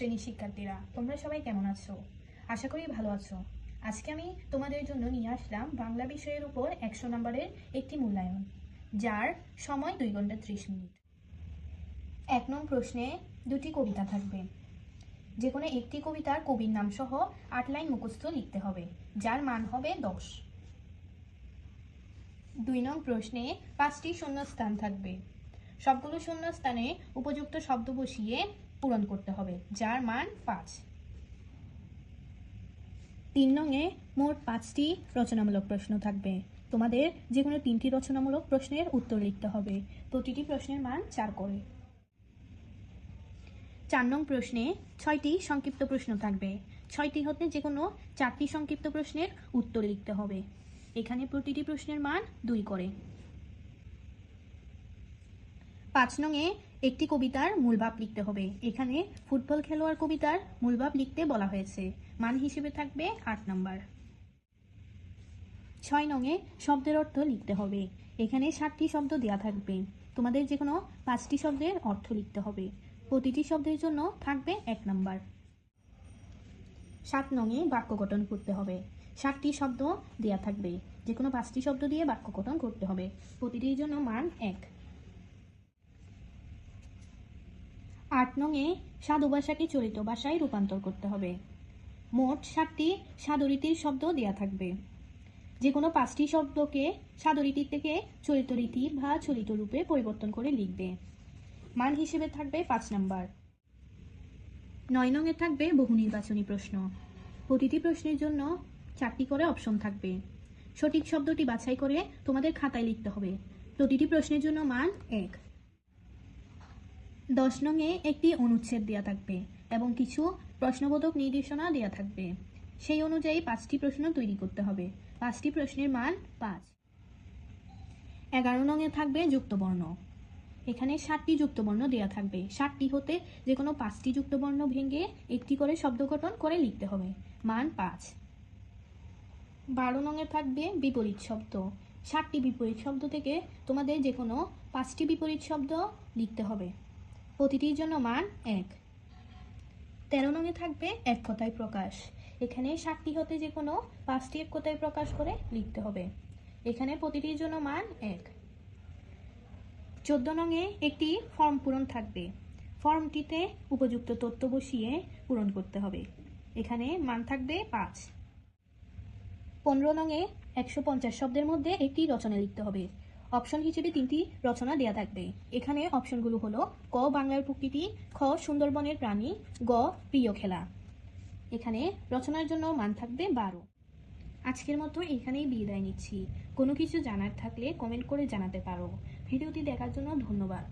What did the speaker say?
শ্রেণির শিক্ষার্থীরা, তোমরা সবাই কেমন আছো? আশা করি ভালো আছো। আজকে আমি তোমাদের জন্য নিয়ে আসলাম বাংলা বিষয়ের উপর একশো নম্বরের একটি মূল্যায়ন, যার সময় দুই ঘণ্টা ত্রিশ মিনিট। এক নং প্রশ্নে দুটি কবিতা থাকবে। যে কোনো একটি কবিতার কবির নাম সহ আট লাইন মুখস্থ লিখতে হবে, যার মান হবে দশ। দুই নং প্রশ্নে পাঁচটি শূন্যস্থান থাকবে। সবগুলো শূন্যস্থানে উপযুক্ত শব্দ বসিয়ে পূরণ করতে হবে, যার মান পাঁচ। তিন নংয়ে মোট পাঁচটি রচনামূলক প্রশ্ন থাকবে। তোমাদের যে কোনো তিনটি রচনামূলক প্রশ্নের উত্তর লিখতে হবে। প্রতিটি প্রশ্নের মান চার করে। চার নং প্রশ্নে ছয়টি সংক্ষিপ্ত প্রশ্ন থাকবে। ছয়টি হতে যে কোনো চারটি সংক্ষিপ্ত প্রশ্নের উত্তর লিখতে হবে। এখানে প্রতিটি প্রশ্নের মান দুই করে। পাঁচ নংয়ে একটি কবিতার মূলভাব লিখতে হবে। এখানে ফুটবল খেলোয়াড় কবিতার মূলভাব লিখতে বলা হয়েছে। মান হিসেবে থাকবে আট নম্বর। ছয় নংয়ে শব্দের অর্থ লিখতে হবে। এখানে সাতটি শব্দ দেওয়া থাকবে। তোমাদের যে কোনো পাঁচটি শব্দের অর্থ লিখতে হবে। প্রতিটি শব্দের জন্য থাকবে এক নাম্বার। সাত নংয়ে বাক্য গঠন করতে হবে। সাতটি শব্দ দেওয়া থাকবে। যে কোনো পাঁচটি শব্দ দিয়ে বাক্য গঠন করতে হবে। প্রতিটির জন্য মান এক। আট নংয়ে সাধু ভাষাকে চলিত ভাষায় রূপান্তর করতে হবে। মোট সাতটি সাধুরীতির শব্দ দেওয়া থাকবে। যে কোনো পাঁচটি শব্দকে সাধুরীতির থেকে চলিত রীতি বা চলিত রূপে পরিবর্তন করে লিখবে। মান হিসেবে থাকবে পাঁচ নাম্বার। নয় নঙে থাকবে বহু নির্বাচনী প্রশ্ন। প্রতিটি প্রশ্নের জন্য চারটি করে অপশন থাকবে। সঠিক শব্দটি বাছাই করে তোমাদের খাতায় লিখতে হবে। প্রতিটি প্রশ্নের জন্য মান এক। দশ নঙে একটি অনুচ্ছেদ দেওয়া থাকবে এবং কিছু প্রশ্নবোধক নির্দেশনা দেওয়া থাকবে। সেই অনুযায়ী পাঁচটি প্রশ্ন তৈরি করতে হবে। পাঁচটি প্রশ্নের মান পাঁচ। এগারো নঙে থাকবে যুক্তবর্ণ। এখানে ষাটটি যুক্তবর্ণ দেওয়া থাকবে। ষাটটি হতে যে কোনো পাঁচটি যুক্তবর্ণ ভেঙে একটি করে শব্দ গঠন করে লিখতে হবে। মান পাঁচ। বারো নঙে থাকবে বিপরীত শব্দ। ষাটটি বিপরীত শব্দ থেকে তোমাদের যে কোনো পাঁচটি বিপরীত শব্দ লিখতে হবে। প্রতিটির জন্য মান এক। তেরো নঙে থাকবে এক কথায় প্রকাশ। এখানে ষাটটি হতে যে কোনো পাঁচটি এক কথায় প্রকাশ করে লিখতে হবে। এখানে প্রতিটির জন্য মান এক। চোদ্দ নঙে একটি ফর্ম পূরণ থাকবে। ফর্মটিতে উপযুক্ত তথ্য বসিয়ে পূরণ করতে হবে। এখানে মান থাকবে পাঁচ। পনেরো নঙে একশো পঞ্চাশ শব্দের মধ্যে একটি রচনা লিখতে হবে। অপশন হিসেবে তিনটি রচনা দেয়া থাকবে। এখানে অপশনগুলো হলো, ক বাংলার প্রকৃতি, খ সুন্দরবনের প্রাণী, গ প্রিয় খেলা। এখানে রচনার জন্য মান থাকবে বারো। আজকের মতো এখানেই বিদায় নিচ্ছি। কোনো কিছু জানার থাকলে কমেন্ট করে জানাতে পারো। ভিডিওটি দেখার জন্য ধন্যবাদ।